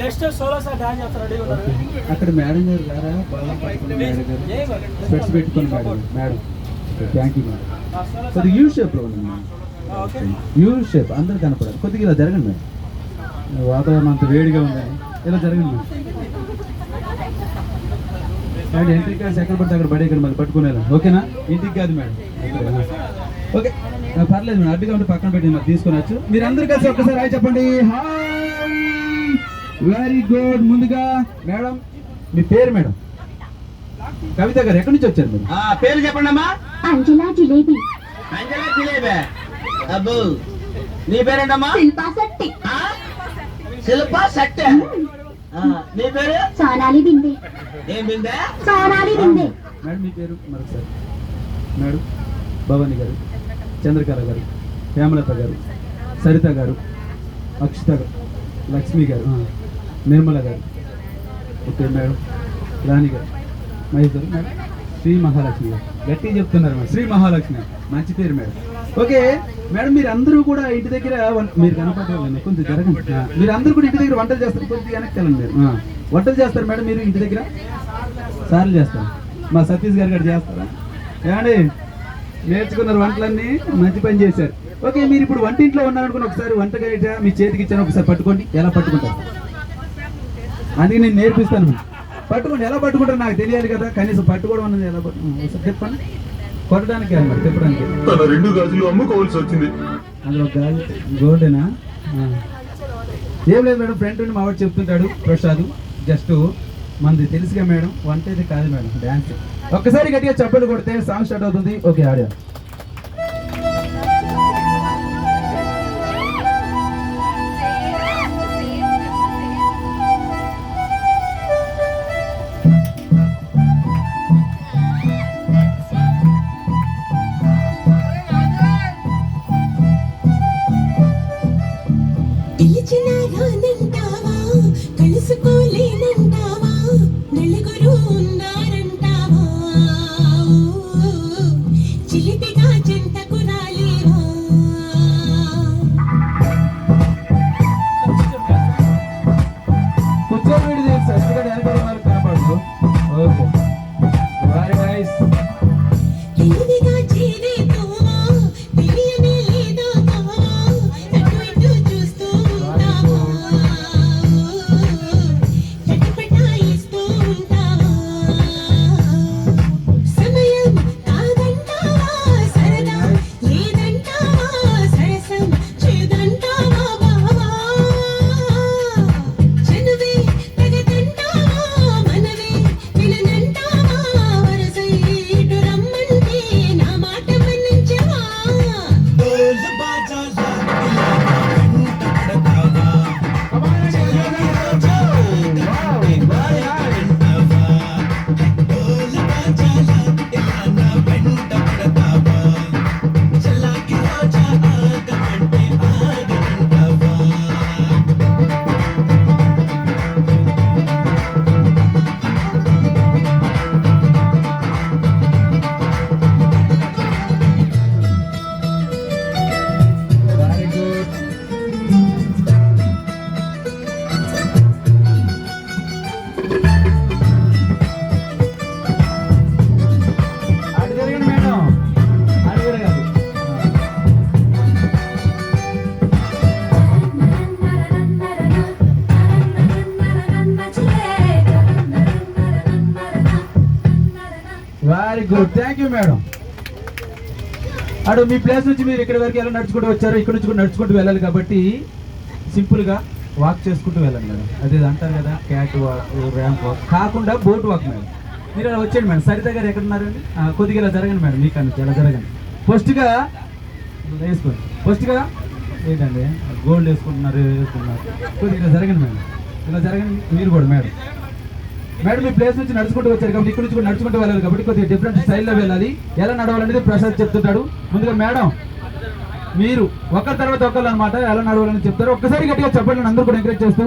Next dance చేస్తారు అక్కడ madam గారు రారా బాగా మేడం గారు. స్పెట్స్ పెట్టుకుని madam madam thank you madam. కొద్దిగా యూ షేప్లో ఉంది యూ షేప్ అందరు కనపడాలి. కొద్దిగా ఇలా జరగండి మేడం. వాతావరణం అంత వేడిగా ఉందని ఇలా జరగండి మేడం. ఎంట్రీ కార్డ్స్ ఎక్కడ పడితే అక్కడ పడే ఇక్కడ మళ్ళీ పట్టుకునేలా. ఓకేనా? ఇంటికి కాదు మేడం. ఓకే. పర్లేదు మేడం అడ్డుగా ఉంటే పక్కన పెట్టి మరి తీసుకునొచ్చు మీరు అందరు కలిసి ఒక్కసారి హాయ్ చెప్పండి. హాయ్! వెరీ గుడ్ ముందుగా మేడం మీ పేరు మేడం? కవిత గారు ఎక్కడి నుంచి వచ్చారు మీరు? ఆ పేరు చెప్పండి అమ్మా. అంజలా జిలేబీ. అంజలా జిలేబే. అబ్బు. నీ పేరేంటమ్మా? శిల్పా శెట్టి. ఆ? శిల్ప శెట్టి. ఆ, నీ పేరు? సోనాలి బిందే. ఏం బిందే? సోనాలి బిందే. మేడం మీ పేరు మరొకసారి. మేడం భవాని గారు. చంద్రకళ గారు హేమలత గారు సరిత గారు అక్షిత గారు లక్ష్మి గారు నిర్మల గారు. Okay madam. రాణి గారు. మహేష్ గారు. మేడం. శ్రీ మహాలక్ష్మి గారు. గట్టిగా చెప్తున్నారు మేడం. శ్రీ మహాలక్ష్మి మంచి పేరు మేడం. ఓకే మేడం మీరు అందరూ కూడా ఇంటి దగ్గర మీరు కనపడలేదు కొంచెం జరగండి. మీరు అందరూ కూడా ఇంటి దగ్గర వంటలు చేస్తారు. కొద్దిగా వెనక్కి వెళ్ళండి మీరు. వంటలు చేస్తారు మేడం మీరు ఇంటి దగ్గర? సార్లు చేస్తారు. మా సతీష్ గారు గారు చేస్తారా? ఏమండి? నేర్చుకున్నారు వంటలన్నీ మంచి పని చేశారు. ఓకే మీరు ఇప్పుడు వంటింట్లో ఉన్నారనుకుని ఒకసారి వంట గరిట మీ చేతికి ఇచ్చాను ఒకసారి పట్టుకోండి. ఎలా పట్టుకుంటారు? అందుకే నేను నేర్పిస్తాను. పట్టుకోండి ఎలా పట్టుకుంటారు నాకు తెలియాలి కదా కనీసం పట్టుకోవడం అన్నది ఎలా పట్టు చెప్పండి. కొట్టడానికి తిప్పడానికి. తన రెండు గాజులు అమ్ముకోవాల్సి వచ్చింది. అందులో గాలి గోల్డేనా. ఏం లేదు మేడం ఫ్రెండ్ నుండి మా వాడు చెప్తుంటాడు ప్రసాద్ జస్ట్ మనది తెలుసుగా మేడం వంట అయితే కాదు మేడం డ్యాన్స్ ఒక్కసారి గట్టిగా చప్పలు కొడితే సాంగ్ స్టార్ట్ అవుతుంది. Okay ఆడియా very good thank you madam అటు మీ ప్లేస్ నుంచి మీరు ఇక్కడి వరకు ఎలా నడుచుకుంటూ వచ్చారో ఇక్కడ నుంచి కూడా నడుచుకుంటూ వెళ్ళాలి కాబట్టి సింపుల్గా వాక్ చేసుకుంటూ వెళ్ళండి మేడం అదే అంటారు కదా క్యాట్ వాక్ ర్యాంప్ వాక్ కాకుండా బోట్ వాక్ మేడం మీరు అలా వచ్చేయండి మేడం సరిత గారు ఎక్కడ ఉన్నారండి? కొద్దిగా ఇలా జరగండి మేడం మీకు అన్నట్టు ఇలా జరగండి. ఫస్ట్గా వేసుకోండి. ఫస్ట్గా ఏంటండి? గోల్డ్ వేసుకుంటున్నారు వేసుకుంటున్నారు. కొద్దిగా ఇలా జరగండి మేడం ఇలా జరగండి మీరు కూడా మేడం మేడం మీ ప్లేస్ నుంచి నడుచుకుంటూ వచ్చారు కాబట్టి ఇక్కడ నుంచి కూడా నడుచుకుంటూ వెళ్ళాలి కాబట్టి కొద్దిగా డిఫరెంట్ స్టైల్లో వెళ్ళాలి ఎలా నడవాలనేది ప్రసాద్ చెప్తుంటాడు ముందుగా మేడం మీరు ఒకరి తర్వాత ఒకరు అనమాట ఎలా నడవాలని చెప్తారు ఒక్కసారి గట్టిగా చెప్పండి అందరూ కూడా ఎంకరేజ్ చేస్తూ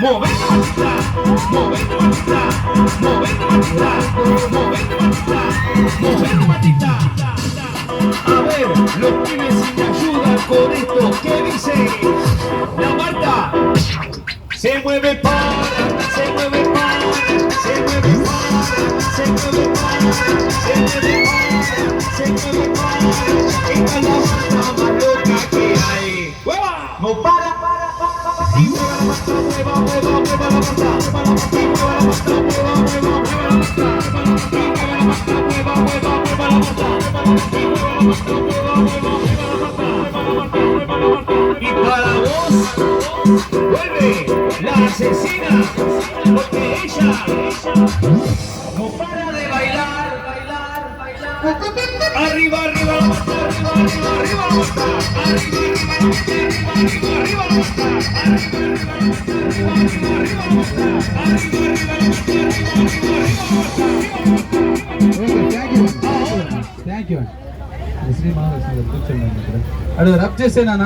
moviendo la Marta. Movete Martita, movete Martita, movete Martita, movete Martita, movete Martita. A ver, los pibes si me ayudan con esto, ¿qué dice? La Marta se mueve para, se mueve para, se mueve para, se mueve para, se mueve para, se mueve para. Esta es la Y para vos, vuelve la asesina, porque ella no para de bailar. Arriba, అడు rub చేసే నాన్న